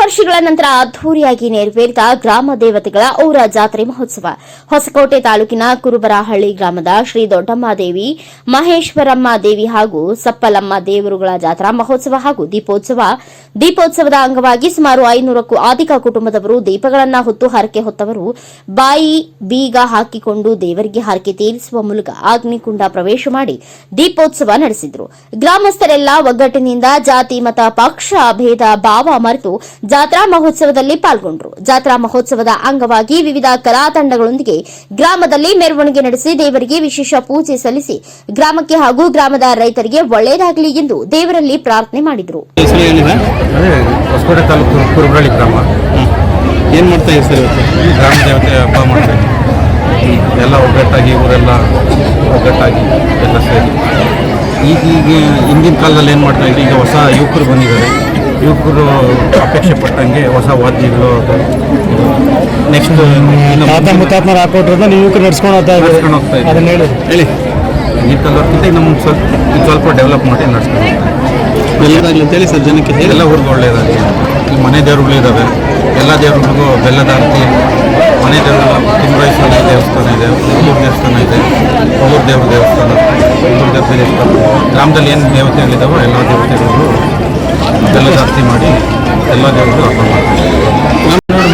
ವರ್ಷಗಳ ನಂತರ ಅದ್ದೂರಿಯಾಗಿ ನೆರವೇರಿದ ಗ್ರಾಮ ದೇವತೆಗಳ ಊರ ಜಾತ್ರೆ ಮಹೋತ್ಸವ. ಹೊಸಕೋಟೆ ತಾಲೂಕಿನ ಕುರುಬರಹಳ್ಳಿ ಗ್ರಾಮದ ಶ್ರೀ ದೊಡ್ಡಮ್ಮ ದೇವಿ, ಮಹೇಶ್ವರಮ್ಮ ದೇವಿ ಹಾಗೂ ಸಪ್ಪಲಮ್ಮ ದೇವರುಗಳ ಜಾತ್ರಾ ಮಹೋತ್ಸವ ಹಾಗೂ ದೀಪೋತ್ಸವ. ದೀಪೋತ್ಸವದ ಅಂಗವಾಗಿ ಸುಮಾರು ಐನೂರಕ್ಕೂ ಅಧಿಕ ಕುಟುಂಬದವರು ದೀಪಗಳನ್ನು ಹೊತ್ತು ಹರಕೆ ಹೊತ್ತವರು. ಬಾಯಿ ಬೀಗ ಹಾಕಿಕೊಂಡು ದೇವರಿಗೆ ಹರಕೆ ತೀರಿಸುವ ಮೂಲಕ ಅಗ್ನಿಕುಂಡ ಪ್ರವೇಶ ಮಾಡಿ ದೀಪೋತ್ಸವ ನಡೆಸಿದರು. ಗ್ರಾಮಸ್ಥರೆಲ್ಲ ಒಗ್ಗಟ್ಟಿನಿಂದ ಜಾತಿ, ಮತ, ಪಕ್ಷ, ಭೇದ, ಭಾವ ಮರೆತು ಜಾತ್ರಾ ಮಹೋತ್ಸವದಲ್ಲಿ ಪಾಲ್ಗೊಂಡರು. ಜಾತ್ರಾ ಮಹೋತ್ಸವದ ಅಂಗವಾಗಿ ವಿವಿಧ ಕಲಾ ತಂಡಗಳೊಂದಿಗೆ ಗ್ರಾಮದಲ್ಲಿ ಮೆರವಣಿಗೆ ನಡೆಸಿ ದೇವರಿಗೆ ವಿಶೇಷ ಪೂಜೆ ಸಲ್ಲಿಸಿ ಗ್ರಾಮಕ್ಕೆ ಹಾಗೂ ಗ್ರಾಮದ ರೈತರಿಗೆ ಒಳ್ಳೆಯದಾಗಲಿ ಎಂದು ದೇವರಲ್ಲಿ ಪ್ರಾರ್ಥನೆ ಮಾಡಿದರು. ಏನು ಮಾಡ್ತಾ ಇದ್ದೀರಿ ಸರ್ ಈ ಗ್ರಾಮ ದೇವತೆ ಹಬ್ಬ ಮಾಡ್ತೀವಿ ಎಲ್ಲ ಒಗ್ಗಟ್ಟಾಗಿ ಊರೆಲ್ಲ ಒಗ್ಗಟ್ಟಾಗಿ ಎಲ್ಲ ಸೇರಿ. ಈಗ ಈಗ ಹಿಂದಿನ ಕಾಲದಲ್ಲಿ ಏನು ಮಾಡ್ತಾ ಇದ್ದೀವಿ ಈಗ ಹೊಸ ಯುವಕರು ಬಂದಿದ್ದಾರೆ. ಯುವಕರು ಅಪೇಕ್ಷೆ ಪಟ್ಟಂಗೆ ಹೊಸ ವಾದ್ಯಗಳು ನೆಕ್ಸ್ಟ್ ತಾತ ಮುತ್ತಾತ್ಮರು ಹಾಕೊಟ್ರನ್ನ ನೀವು ನಡ್ಸ್ಕೊಂಡು ಹೋಗ್ತಾ ನಡ್ಸ್ಕೊಂಡು ಹೋಗ್ತಾ ಇದ್ದೀವಿ. ಅದನ್ನ ಹೇಳಿ. ಹೇಳಿ. ನಮ್ಗೆ ಸ್ವಲ್ಪ ಇನ್ನು ಸ್ವಲ್ಪ ಡೆವಲಪ್ ಮಾಡಿ ನಡ್ಸ್ಕೊಂಡು ಹೋಗ್ತಾ ಇದ್ದೀವಿ. ಒಳ್ಳೆಯದಾಗಲಿ ಅಂತ ಹೇಳಿ ಸರ್ ಜನಕ್ಕೆ ಹೇಳಿ. ಎಲ್ಲ ಊರಿಗೆ ಒಳ್ಳೆಯದಾಗಿ ಇಲ್ಲಿ ಮನೆ ದೇವರುಗಳು ಇದ್ದಾವೆ ಎಲ್ಲ ದೇವರುಗಳಿಗೂ ಬೆಲ್ಲದ ಆರತಿ ಮನೆ ದೇವರು ತಿಮ್ಮರಾಯಸ್ವಾಮಿ ದೇವಸ್ಥಾನ ಇದೆ ಹುಲ್ಲೂರು ದೇವಸ್ಥಾನ ಇದೆ ಹುಲ್ಲೂರು ದೇವ್ರ ದೇವಸ್ಥಾನ ಹುಲ್ಲೂರು ದೇವತೆ ದೇವಸ್ಥಾನ. ಗ್ರಾಮದಲ್ಲಿ ಏನು ದೇವತೆಗಳಿದ್ದಾವೋ ಎಲ್ಲ ದೇವತೆಗಳಿಗೂ ಬೆಲ್ಲದ ಜಾಸ್ತಿ ಮಾಡಿ ಎಲ್ಲ ದೇವರಿಗೂ ಹಬ್ಬ ಮಾಡ್ತೀವಿ.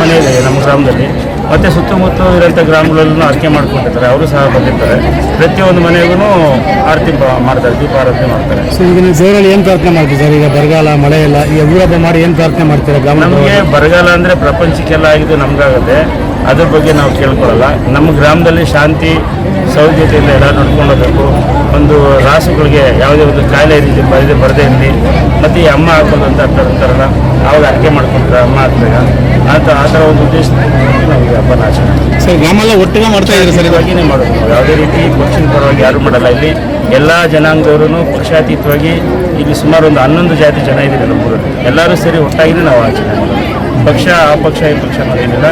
ಮನೆ ಇದೆ ನಮ್ಮ ಗ್ರಾಮದಲ್ಲಿ ಮತ್ತೆ ಸುತ್ತಮುತ್ತ ಇರೋಂಥ ಗ್ರಾಮಗಳಲ್ಲೂ ಆರಕೆ ಮಾಡ್ಕೊಂಡಿರ್ತಾರೆ. ಅವರು ಸಹ ಬಂದಿರ್ತಾರೆ. ಪ್ರತಿಯೊಂದು ಮನೆಗೂ ಆರತಿ ಮಾಡ್ತಾರೆ ದೀಪ ಆರತಿ ಮಾಡ್ತಾರೆ. ಸೊ ಈಗ ನೀವು ದೇವರಲ್ಲಿ ಏನು ಪ್ರಾರ್ಥನೆ ಮಾಡ್ತೀವಿ ಸರ್? ಈಗ ಬರಗಾಲ ಮಳೆ ಎಲ್ಲ ಈಗ ಊರ ಹಬ್ಬ ಮಾಡಿ ಏನು ಪ್ರಾರ್ಥನೆ ಮಾಡ್ತೀರಾ ಗ್ರಾಮ ನಮಗೆ ಬರಗಾಲ ಅಂದರೆ ಪ್ರಪಂಚಕ್ಕೆಲ್ಲ ಆಗಿದ್ದು ನಮಗಾಗುತ್ತೆ. ಅದ್ರ ಬಗ್ಗೆ ನಾವು ಕೇಳ್ಕೊಳ್ಳಲ್ಲ ನಮ್ಮ ಗ್ರಾಮದಲ್ಲಿ ಶಾಂತಿ ಸೌಜ್ಯತೆಯಿಂದ ಎಲ್ಲ ನೋಡ್ಕೊಂಡೋಗಬೇಕು ಹೋಗ್ಬೇಕು ಒಂದು ರಾಸುಗಳಿಗೆ ಯಾವುದೇ ಒಂದು ಕಾಯಿಲೆ ಇರಲಿ ಬರದೆ ಬರದೇ ಇರಲಿ. ಮತ್ತು ಈ ಅಮ್ಮ ಹಾಕೋದು ಅಂತ ಅಂತಾರಲ್ಲ ಅವಾಗ ಅಡಿಕೆ ಮಾಡ್ಕೊಂಡ್ರೆ ಅಮ್ಮ ಹಾಕ್ಬೇಕ ಅಂತ ಆ ಥರ ಒಂದು ಉದ್ದೇಶ ನಾವು ಈ ಹಬ್ಬನ ಆಚರಣೆ. ಸರ್ ಒಟ್ಟಿಗೆ ಮಾಡ್ತಾ ಇದ್ದಾರೆ ಸರ್ ಇದಾಗಿನೇ ಮಾಡೋದು ನಾವು. ಯಾವುದೇ ರೀತಿ ಪಕ್ಷದ ಪರವಾಗಿ ಯಾರು ಮಾಡಲ್ಲ. ಇಲ್ಲಿ ಎಲ್ಲ ಜನಾಂಗದವರು ಪಕ್ಷಾತೀತವಾಗಿ ಇಲ್ಲಿ ಸುಮಾರು ಒಂದು ಹನ್ನೊಂದು ಜಾತಿ ಜನ ಇದ್ದೀವಿ ನಮ್ಮೂರಲ್ಲಿ. ಎಲ್ಲರೂ ಸೇರಿ ಒಟ್ಟಾಗಿನೇ ನಾವು ಆಚರಣೆ ಮಾಡೋದು. ಪಕ್ಷ ಆ ಪಕ್ಷ ಈ ಪಕ್ಷ ಅನ್ನೋದೇನಿಲ್ಲ.